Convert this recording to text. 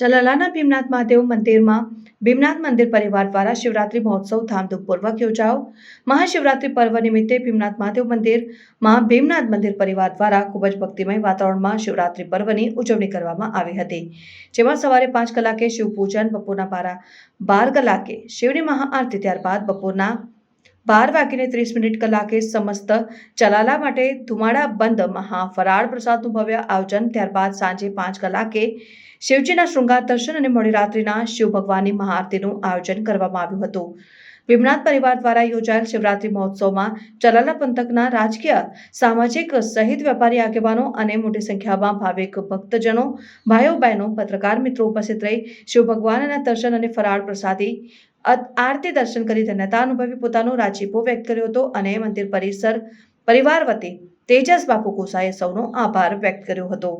ચલાલાના ભીમનાથ મહાદેવ મંદિરમાં ભીમનાથ મંદિર પરિવાર દ્વારા શિવરાત્રી મહોત્સવ ધામધૂમપૂર્વક યોજાયો. મહાશિવરાત્રી પર્વ નિમિત્તે ભીમનાથ મહાદેવ મંદિરમાં ભીમનાથ મંદિર પરિવાર દ્વારા ખૂબ જ ભક્તિમય વાતાવરણમાં શિવરાત્રી પર્વની ઉજવણી કરવામાં આવી હતી. જેમાં સવારે પાંચ કલાકે શિવ પૂજન બપોરના બારા બાર કલાકે શિવની મહાઆરતી ત્યારબાદ બપોરના બાર વાગીને ત્રીસ મિનિટ કલાકે સમસ્ત ચલાલા માટે ધુમાડા બંધ મહા ફરાળ પ્રસાદનું ભવ્ય આયોજન. ત્યારબાદ સાંજે પાંચ કલાકે શિવજીના શૃંગાર દર્શન અને મોડી રાત્રિના શિવ ભગવાનની મહાઆરતીનું આયોજન કરવામાં આવ્યું હતું. ભીમનાથ પરિવાર દ્વારા યોજાયેલ શિવરાત્રી મહોત્સવમાં ચલાલા પંથકના રાજકીય, સામાજિક સહિત વેપારી આગેવાનો અને મોટી સંખ્યામાં ભાવિક ભક્તજનો ભાઈઓ બહેનો પત્રકાર મિત્રો ઉપસ્થિત રહી શિવ ભગવાનના દર્શન અને ફરાળ પ્રસાદી આરતી દર્શન કરી ધન્યતા અનુભવી પોતાનો રાજીપો વ્યક્ત કર્યો હતો અને મંદિર પરિસર પરિવાર વતી તેજસ બાપુ કોસાએ સૌનો આભાર વ્યક્ત કર્યો હતો.